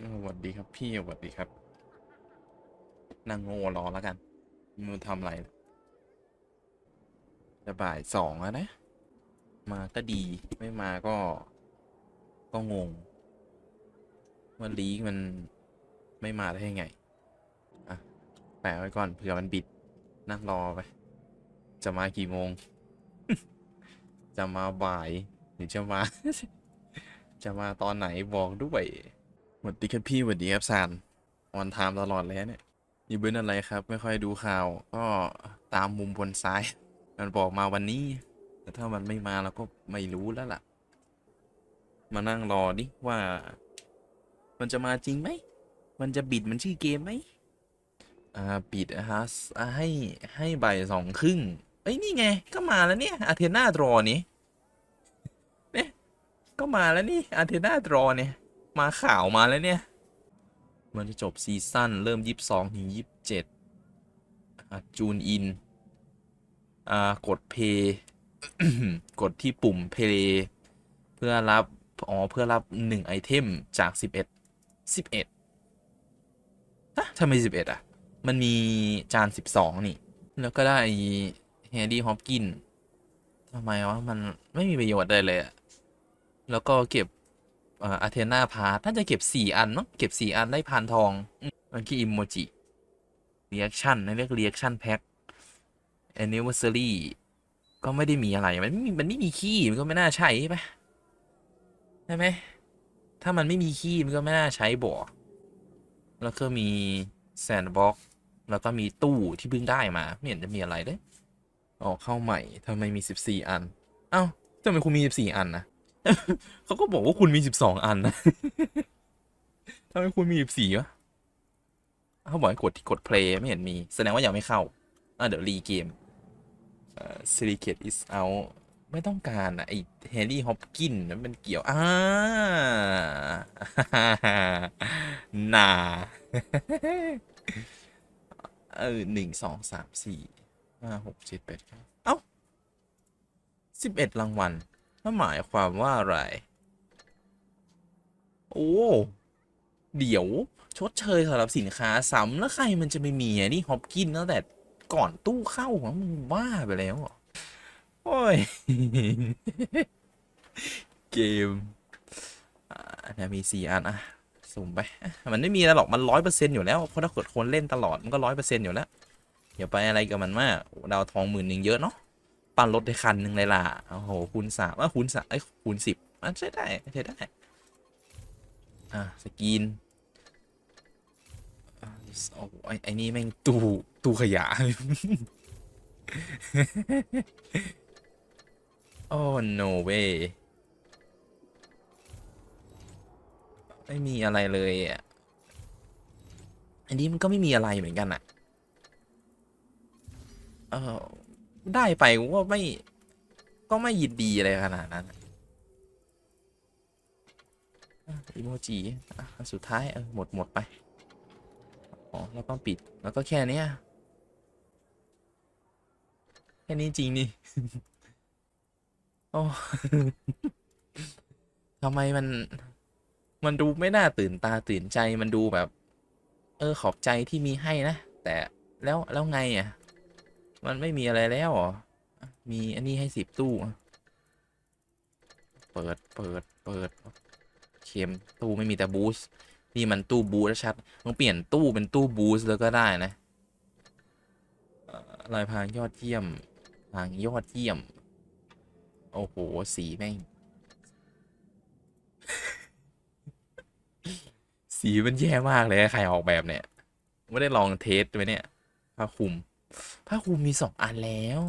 สวัสดีครับพี่สวัสดีครับนั่งโง่รอแล้วกันมือทำอะไรจะบ่ายสองแล้วนะ มาก็ดีไม่มาก็ ก็งงว่าลีกมันไม่มาได้ยังไง อะแปะไว้ก่อนเผื่อมันบิด นั่งรอไป จะมากี่โมง จะมาบ่าย หรือจะมา จะมาตอนไหนบอกด้วย สวัสดีครับพี่สวัสดีครับซานออนไทม์ตลอดเลยเนี่ยมีเบิ้ลอะไรครับ ไม่ค่อยดูข่าว ก็ตามมุมบนซ้าย มันบอกมาวันนี้ แต่ถ้ามันไม่มาเราก็ไม่รู้แล้วล่ะ มานั่งรอดิว่า มันจะมาจริงไหม มันจะบิดมันชื่อเกมไหมอ่าบิดอะฮะให้ให้ใบสองครึ่งเอ้ยนี่ไง ก็มาแล้วเนี่ยอาเทนาดรอนี้เนี่ยก็มาแล้วนี่อาเทนาดรอเนี่ย มาข่าวมาแล้วเนี่ย มันจะจบซีซั่นเริ่ม 22ถึง27จูนอิน อ่า กดเพย์กดที่ปุ่มเพย์เพื่อรับ อ๋อ เพื่อรับหนึ่งไอเทม จาก 11 11ฮะทำไม 11 อะ มันมีจาน 12 นี่ แล้วก็ได้แฮร์รี่ฮอปกินทำไมวะ มันไม่มีประโยชน์เลยเลยอะแล้วก็เก็บ อาเทนาพาร์ทน่าจะเก็บสี่อันเนาะเก็บสี่อันได้พานทองมันคืออิโมจิเรีแอคชั่นนั่นเรียกเรีแอคชั่นแพ็คแอนนิวอร์ซารีก็ไม่ได้มีอะไร มันไม่มีมันไม่มีขี้มันก็ไม่น่าใช่ปะใช่ไหมถ้ามันไม่มีขี้มันก็ไม่น่าใช้บ่แล้วก็มีแซนด์บ็อกแล้วก็มีตู้ที่เพิ่งได้มาไม่เห็นจะมีอะไรเลยออกเข้าใหม่ทำไมมีสิบสี่อัน เอ้าทำไมคุณมีสิบสี่อันนะ เขาก็บอกว่าคุณมีสิบสองอันนะทำไมคุณมีสิบสี่วะเขาบอกให้กดที่กด play ไม่เห็นมี แสดงว่ายังไม่เข้าอะเดี๋ยวรีเกมเอ่อ Syndicate is out ไม่ต้องการอะไอ้แฮร์รี่ฮอปกินนั้นมันเกี่ยวอ่านาเออหนึ่งสองสามสี่ห้าหกเจ็ดแปดเก้าเอ้าสิบเอ็ดรางวัล นั่นหมายความว่าอะไร โอ้ เดี๋ยวชดเชยสำหรับสินค้าซ้ำแล้วใครมันจะไม่มีอะนี่ฮอปกินตั้งแต่ก่อนตู้เข้าของมึงบ้าไปแล้วเหรอ โอ้ย เกมอันนี้มีสี่อัน อะ สุ่มไป มันไม่มีอะไรหรอกมันร้อยเปอร์เซ็นต์อยู่แล้ว เพราะถ้าเกิดคนเล่นตลอด มันก็ร้อยเปอร์เซ็นต์อยู่แล้วอย่าไปอะไรกับมันมาก ดาวทองหมื่นหนึ่งเยอะเนาะ ปั่นรถได้คันหนึ่งเลยล่ะ โอ้โห คูณสามอะคูณสามไอ้ยคูณสิบมันใช้ได้ใช้ได้ อะสกรีนโอ้โหไอ้ไอ้นี่แม่งตู้ตู้ขยะ โอ้ no way ไม่มีอะไรเลยอะ อันนี้มันก็ไม่มีอะไรเหมือนกันอะ เออ ได้ไปก็ไม่ ก็ไม่ยินดีอะไรขนาดนั้นอิโมจิสุดท้ายเออหมดหมดไป อ๋อแล้วก็ปิด แล้วก็แค่นี้แค่นี้จริง นี่ โอ้ทำไมมัน มันดูไม่น่าตื่นตาตื่นใจ มันดูแบบ เออ ขอบใจที่มีให้นะ แต่แล้วแล้วไงอะ มันไม่มีอะไรแล้วหรอ มีอันนี้ให้สิบตู้ เปิด เปิด เปิด เข็มตู้ไม่มีแต่บูสนี่มันตู้บูสชัดมึงเปลี่ยนตู้เป็นตู้บูสแล้วก็ได้นะอ่อลายพางยอดเยี่ยมพางยอดเยี่ยม โอ้โห สีแม่ง สีมันแย่มากเลยใครออกแบบเนี่ย ไม่ได้ลองเทสไว้เนี่ยผ้าคลุม ผ้าคลุมมีสองอันแล้ว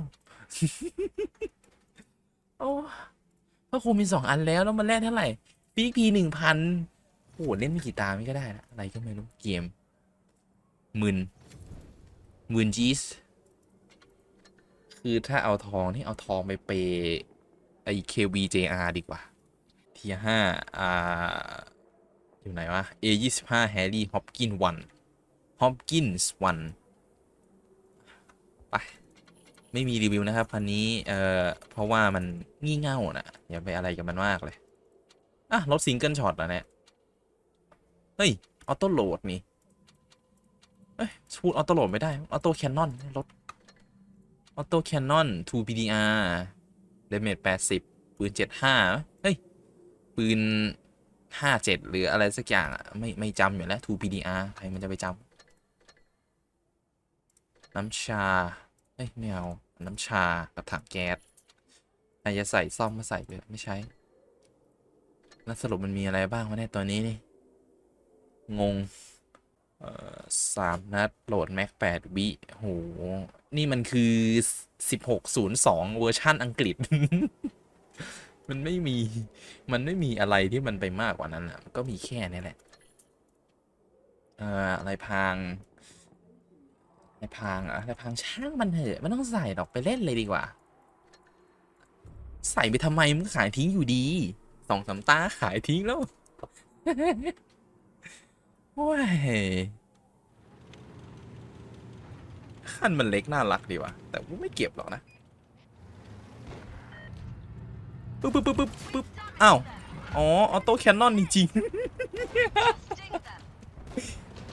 โอ้ผ้าคลุมมีสองอันแล้วแล้วมันแลกเท่าไหร่ปีกพีหนึ่งพันโอ้เล่นไม่กี่ตาไม่ก็ได้นะอะไรก็ไม่รู้เกมหมื่นหมื่นจีสคือถ้าเอาทองนี่เอาทองไปเปย์ไอ KVJR ดีกว่าเทียห้าอ่า อยู่ไหนวะ A ยี่สิบห้าแฮร์รี่ฮอปกินวันฮอปกินส์วัน ไปไม่มีรีวิวนะครับพันนี้เอ่อเพราะว่ามันงี่เง่าน่ะอย่าไปอะไรกับมันมากเลยอะรถซิงเกิลช็อตแล้วเนี่ยเฮ้ยออโต้โหลดนี่เอ้ยพูดออโต้โหลดไม่ได้ออโต้แคนนอนรถออโต้แคนนอน 2 PDR เดเมจ80 ปืน 75 เฮ้ย ปืน 57 หรืออะไรสักอย่างอะไม่ ไม่จำอยู่แล้ว 2 PDR ใครมันจะไปจำ น้ำชา เอ้ยไม่เอาน้ำชา กับถังแก๊สใครจะใส่ซ่อมมาใส่เลยไม่ใช้ แล้วสรุปมันมีอะไรบ้างวะเนี่ยตัวนี้นี่ งง เอ่อสามนัดโหลดแม็กแปดวิโห นี่มันคือสิบหกศูนย์สองเวอร์ชันอังกฤษ มันไม่มี มันไม่มีอะไรที่มันไปมากกว่านั้นอะ ก็มีแค่นี้แหละ เอ่ออะไรพาง อะไรพางอะอะไรพางช่างมันเถอะไม่ต้องใส่หรอกไปเล่นเลยดีกว่า ใส่ไปทำไมมึงขายทิ้งอยู่ดีสองสามตาขายทิ้งแล้วโอ้ยขั้นมันเล็กน่ารักดีว่ะแต่กูไม่เก็บหรอกนะปึ๊บปึ๊บปึ๊บปึ๊บปึ๊บอ้าวอ๋อออโต้แคนนอนจริงๆ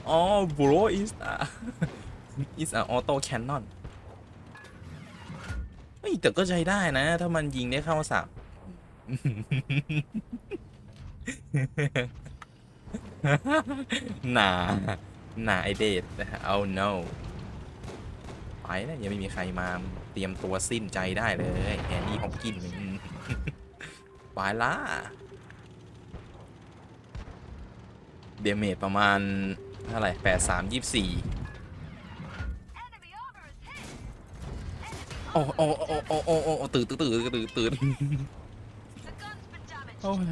อ๋อ bro is a is a auto cannon เฮ้ยแต่ก็ใช้ได้นะ ถ้ามันยิงได้เข้าสับหนาหนาไอเดทเอา no ไปนะยังไม่มีใครมาเตรียมตัวสิ้นใจได้เลยแอนนี่ฮอปกินไปละเดเมจประมาณเท่าไหร่แปดสามยี่สี่ อ้โอ้โอ้โอ้โอ้โอ้ตื่นตื่นตื่นตื่นตื่นโอ้ย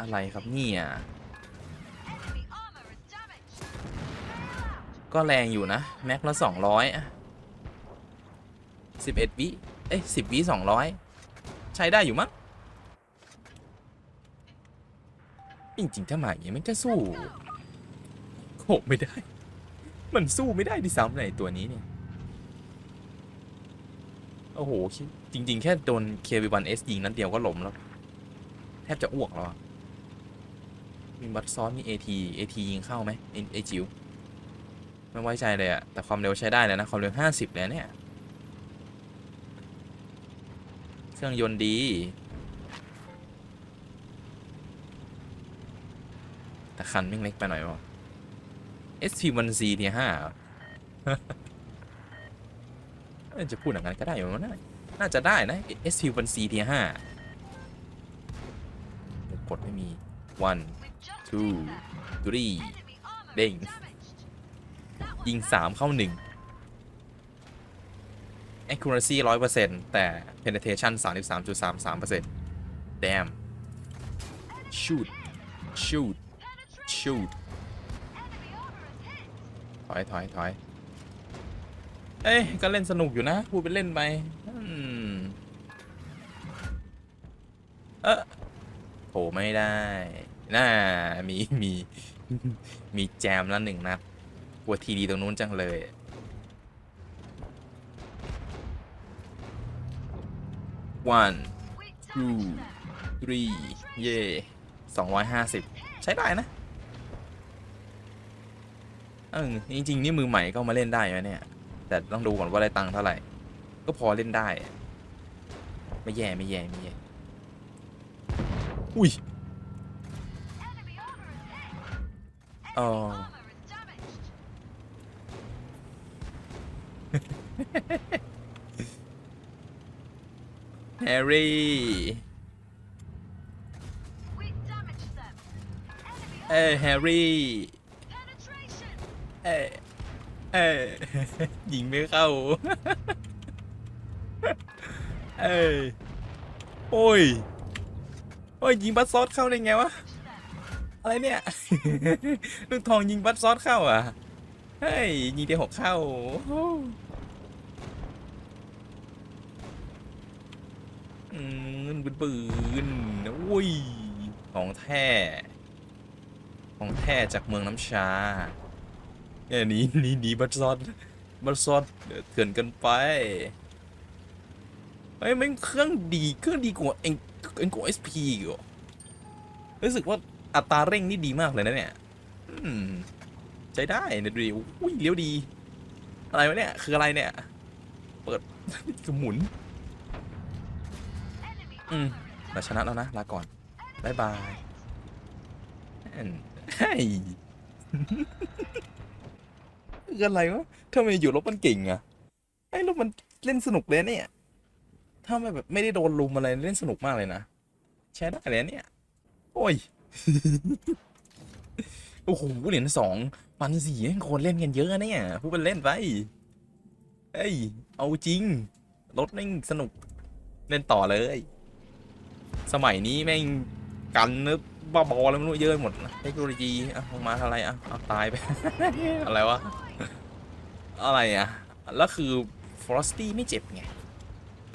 อะไรครับเนี่ยก็แรงอยู่นะ แม็กละสองร้อยสิบเอ็ดวิเอ้ยสิบวิสองร้อยใช้ได้อยู่มั้งจริงๆถ้ามาอย่างนี้มันก็สู้โหไม่ได้ มันสู้ไม่ได้ดิซ้ำเลยตัวนี้เนี่ย โอ้โห จริง ๆ แค่โดน KV1S ยิงนั้นเดียวก็หลมแล้ว แทบจะอ้วกแล้วมีบัตซ้อนมี AT AT ยิงเข้าไหมไอจิ๋วไม่ไว้ใจเลยอะแต่ความเร็วใช้ได้เลยนะ ความเร็ว 50เลยเนี่ย เครื่องยนต์ดี แต่คันแม่งเล็กไปหน่อยวะ SP1C เนี่ยห้า จะพูดอย่างนั้นก็ได้อยู่มั้งนะน่าจะได้นะ SP1C เทียห้ากดไม่มี one two three เด้งยิง 3 เข้า 1 accuracy 100%แต่ penetration 33.33% damn shoot shoot shoot ถอยถอยถอย เอ้ย ก็เล่นสนุกอยู่นะ พูดไปเล่นไปเออโผไม่ได้ น่า มี มี มีแจมละหนึ่งนัดกลัวทีดีตรงนู้นจังเลย one two three เย่สองร้อยห้าสิบใช้ได้นะเออจริง ๆ นี่มือใหม่ก็มาเล่นได้ไหมเนี่ย แต่ต้องดูก่อนว่าได้ตังค์เท่าไหร่ ก็พอเล่นได้ ไม่แย่ไม่แย่ไม่แย่ อุ้ยเออแฮร์รี่เอ้ยแฮร์รี่เอ้ย เอ้ยยิงไม่เข้า เอ้ยโอ้ย โอ้ย ยิงบัตซอสเข้าได้ไงวะ อะไรเนี่ย ลูกทองยิงบัตซอสเข้าอะ เฮ้ย ยิงได้หกเข้า อืมปืนปืนนะโอ้ย ของแท้ ของแท้จากเมืองน้ำชา เนี่ยนีหนีหนีบัตซอสบัตซอสเถื่อนกันไปเฮ้แมันเครื่องดีเครื่องดีกว่าเอ็งเอ็งกว่าเอสพีอีกเหรอรู้สึกว่าอัตราเร่งนี่ดีมากเลยนะเนี่ยใช้ได้เนี่ยดูดิอุ้ยเลี้ยวดี อะไรวะเนี่ย คืออะไรเนี่ย เปิดคือหมุน อืมเราชนะแล้วนะ ลาก่อนบายบายเฮ้ย คืออะไรวะทำไมอยู่รบมันเก่งอะไอ้รบมันเล่นสนุกเลยเนี่ย ถ้าไม่แบบไม่ได้โดนลุมอะไรเล่นสนุกมากเลยนะ ใช้ได้เลยเนี่ย โอ้ย โอ้โหเหรียญสองพันสี่คนเล่นกันเยอะเนี่ยพูดเป็นเล่นไปเอ้ย เอาจริง รถแม่งสนุก เล่นต่อเลย สมัยนี้แม่งกันนึก บ้าบอแล้วไม่รู้เยอะไปหมดนะเทคโนโลยีอะออกมาทำอะไรอะเอาตายไป อะไรวะ อะไรอะ แล้วคือฟรอสตี้ไม่เจ็บไง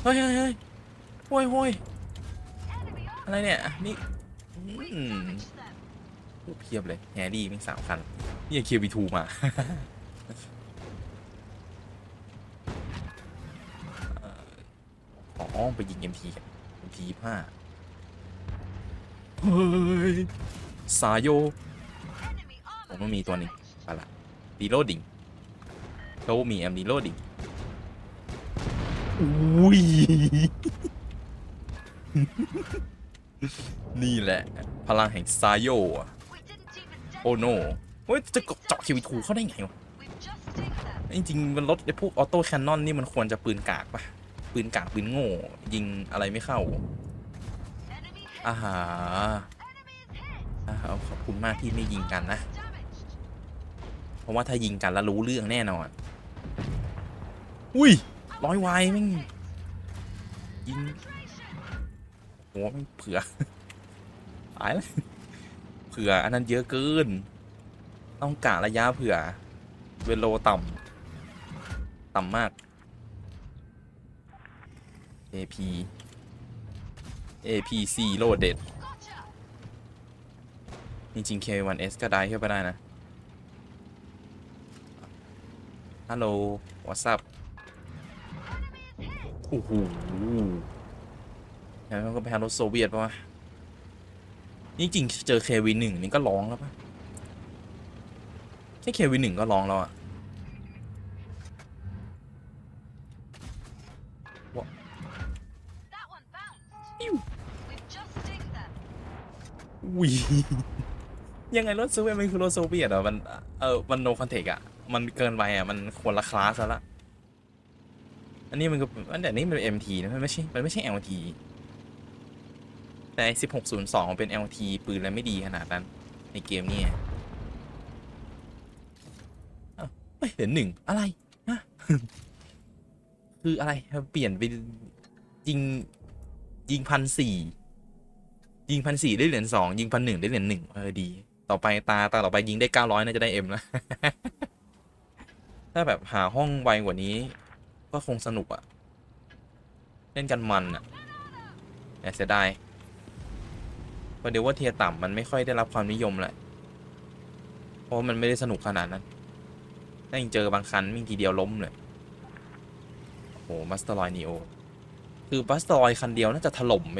เฮ้ยเฮ้ยเฮ้ยโห้ยโห้ยอะไรเนี่ย นี่อืมโอ้เพียบเลยแฮร์รี่มีสามคัน นี่เคียวบีทูมาเอ่อขออ้อมไปยิงเอ็มทีกันเอ็มทีห้า เฮ้ยสายโยผมมันมีตัวหนึงไปละดีโลดิงเขามีแอมดีโลดิงอุ้ยนี่แหละ พลังแห่งซายโยอะโอ้โนเฮ้ยจะเจาะคิวทูเข้าได้ไงวะจริงๆมันรถไอ้พวกออโต้แคนนอนนี่มันควรจะปืนกากปะปืนกากปืนโง่ ยิงอะไรไม่เข้า อาหาอาขอบคุณมากที่ไม่ยิงกันนะ เพราะว่าถ้ายิงกันแล้วรู้เรื่องแน่นอน อุ้ยร้อยวายแม่งยิงโหแม่งเผื่อตายแล้วเผื่ออันนั้นเยอะเกิน ต้องกะระยะเผื่อ เวโลต่ำต่ำมาก AP APC โลเด็ด จริงๆ K1S ก็ได้ขึ้นไปได้นะ ฮัลโหล what's up โอ้โหแล้วมันก็ไปหารถโซเวียตปะวะนี่จริงเจอ KV1 นี่ก็ร้องแล้วปะแค่ KV1 ก็ร้องแล้วอะ อุ้ยยังไงรถโซเวียตมันคือรถโซเวียตเหรอมันเออมันโนคอนเทกอะมันเกินไปอะมันคนละคลาสแล้วละอันนี้มันก็อันแต่นี้มันเป็น MT นะมันไม่ใช่มันไม่ใช่ LT แต่สิบหกศูนย์สองเป็น LT ปืนแล้วไม่ดีขนาดนั้น ในเกมนี้ไงอ้าวไม่เห็นหนึ่งอะไรฮะคืออะไรเปลี่ยนไปยิงยิงพันสี่ ยิงพันสี่ได้เหรียญสองยิงพันหนึ่งได้เหรียญหนึ่งเออดี ต่อไปตาตาต่อไปยิงได้เก้าร้อยน่าจะได้เอ็มแล้วถ้าแบบหาห้องไวกว่านี้ ก็คงสนุกอะเล่นกันมันอะแต่เสียดายเพระเดี๋ยวว่าเทียต่ำมันไม่ค่อยได้รับความนิยมแหละเพราะมันไม่ได้สนุกขนาดนั้นถ้ายิงเจอบางคันมิ่งทีเดียวล้มเลยโอ้โหมัสเตอร์ลอยนีโอคือมัสเตอร์ลอยคันเดียวน่าจะถล่มไป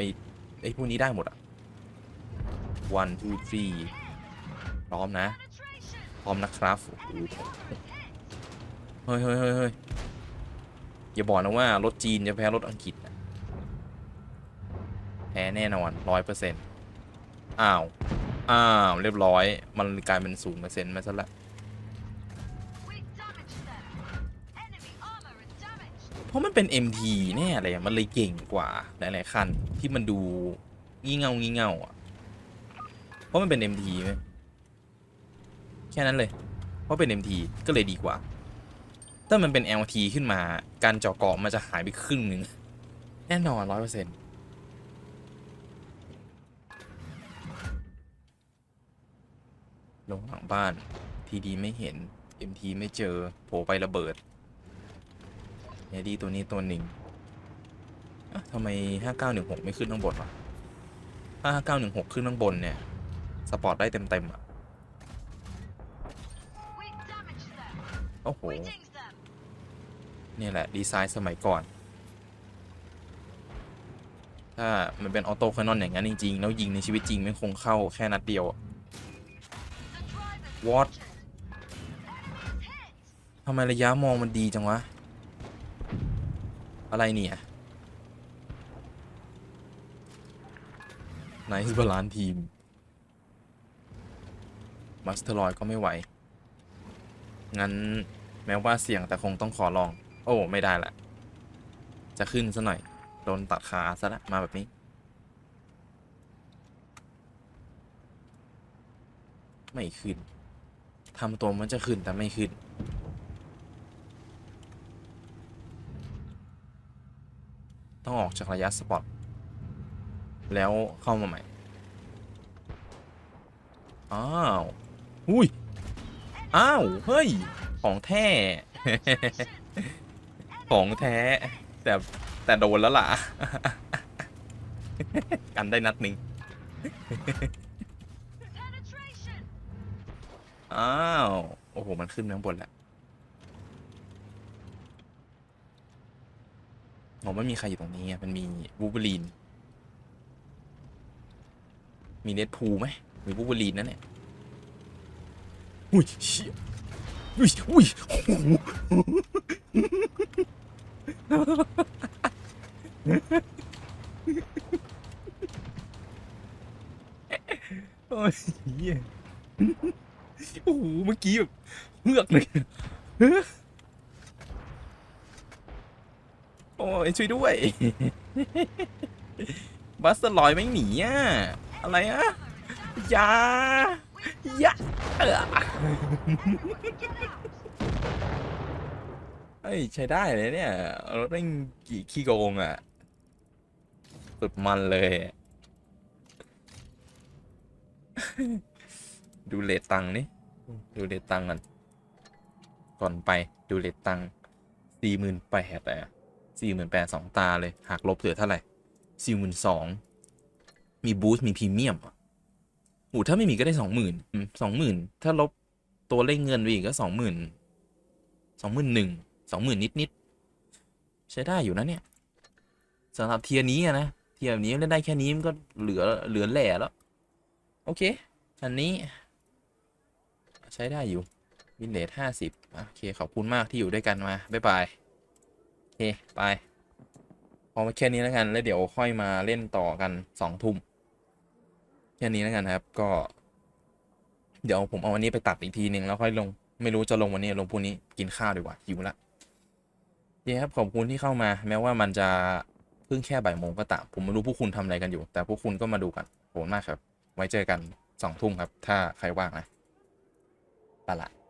ไอ้พวกนี้ได้หมดอะ one two three พร้อมนะ พร้อมนะครับเฮ้ยเฮ้ยเฮ้ยเฮ้ยอย่าบอกนะว่า รถจีนจะแพ้รถอังกฤษนะแพ้แน่นอนร้อยเปอร์เซ็นต์อ้าว อ้าว เรียบร้อย มันกลายเป็นศูนย์เปอร์เซ็นต์มาซะละเพราะมันเป็น MT แน่เลยมันเลยเก่งกว่า หลาย ๆ คัน ที่มันดู งี่เง่างี่เง่าอะ เพราะมันเป็น MT ไหมแค่นั้นเลย เพราะเป็น MT ก็เลยดีกว่า ถ้ามันเป็น LT ขึ้นมาการเจาะเกาะมันจะหายไปครึ่งหนึ่งแน่นอนร้อยเปอร์เซ็นต์ลงหลังบ้านทีดีไม่เห็น MT ไม่เจอโผล่ไประเบิดเฮดีตัวนี้ตัวหนึ่งทำไม 5916 ไม่ขึ้นข้างบนวะถ้า5916 ขึ้นข้างบนเนี่ย สปอร์ตได้เต็มๆอะ โอ้โห นี่แหละ ดีไซน์สมัยก่อน ถ้ามันเป็นออโต้คนนอนอย่างนั้น จริง ๆ แล้วยิงในชีวิตจริงไม่คงเข้าแค่นัดเดียววอตทำไมระยะมองมันดีจังวะ อะไรเนี่ยไนซ์บาลานทีม มัสเตอร์ลอยก็ไม่ไหว งั้นแม้ว่าเสี่ยงแต่คงต้องขอลอง โอ้ ไม่ได้ละ จะขึ้นซะหน่อย โดนตัดขาซะละ มาแบบนี้ ไม่ขึ้นทำตัวมันจะขึ้นแต่ไม่ขึ้น ต้องออกจากระยะสปอต แล้วเข้ามาใหม่ อ้าว อุ้ย อ้าว เฮ้ย ของแท้ ของแท้ แต่แต่โดนแล้วล่ะ กันได้นัดหนึ่งอ้าว โอ้โห มันขึ้นไปข้างบนแล้วผมไม่มีใครอยู่ตรงนี้อะมันมีวูบูลีน มีเนตพูลไหมมีวูบูลีนนั่นเนี่ย อุ้ยเชี่ยอุ้ยอุ้ยโอ้โหโอ้ยเหี้ยโอ้โหเมื่อกี้แบบเฮือกเลยโอ้ยช่วยด้วย บัสเตอร์ลอยไม่หนีอะ อะไรอะย่า ย่าเออเฮ้ยใช้ได้เลยเนี่ยรถเร่งกี่ขี้โกงอะ สุดมันเลย ดูเลทตังนี่ดูเลทตังกันก่อนไปดูเลทตังสี่หมื่นแปดอะสี่หมื่นแปดสองตาเลยหักลบเหลือเท่าไหร่สี่หมื่นสองมีบูสต์มีพรีเมียมอะ โอ้ถ้าไม่มีก็ได้สองหมื่นสองหมื่นถ้าลบตัวเล่งเงินไปอีกก็สองหมื่นสองหมื่นหนึ่งสองหมื่นนิดนิดๆใช้ได้อยู่นะเนี่ยสำหรับเทียนี้นะเทียแบบนี้เล่นได้แค่นี้มันก็เหลือเหลือแหล่แล้ว โอเค อันนี้ ใช้ได้อยู่วินเลทห้าสิบโอเค ขอบคุณมากที่อยู่ด้วยกันมา บ๊ายบาย โอเค ไปพอมาแค่นี้แล้วกัน แล้วเดี๋ยวค่อยมาเล่นต่อกันสองทุ่ม ค่นี้แล้วกันครับ ก็ เดี๋ยวผมเอาวันนี้ไปตัดอีกทีหนึ่งแล้วค่อยลง ไม่รู้จะลงวันนี้ลงพรุ่งนี้กินข้าวดีกว่าหิวละดีครับขอบคุณที่เข้ามา แม้ว่ามันจะเพิ่งแค่บ่ายโมงก็ตามผมไม่รู้พวกคุณทำอะไรกันอยู่ แต่พวกคุณก็มาดูกันโหมากครับ ไว้เจอกันสองทุ่มครับ ถ้าใครว่างนะไปละ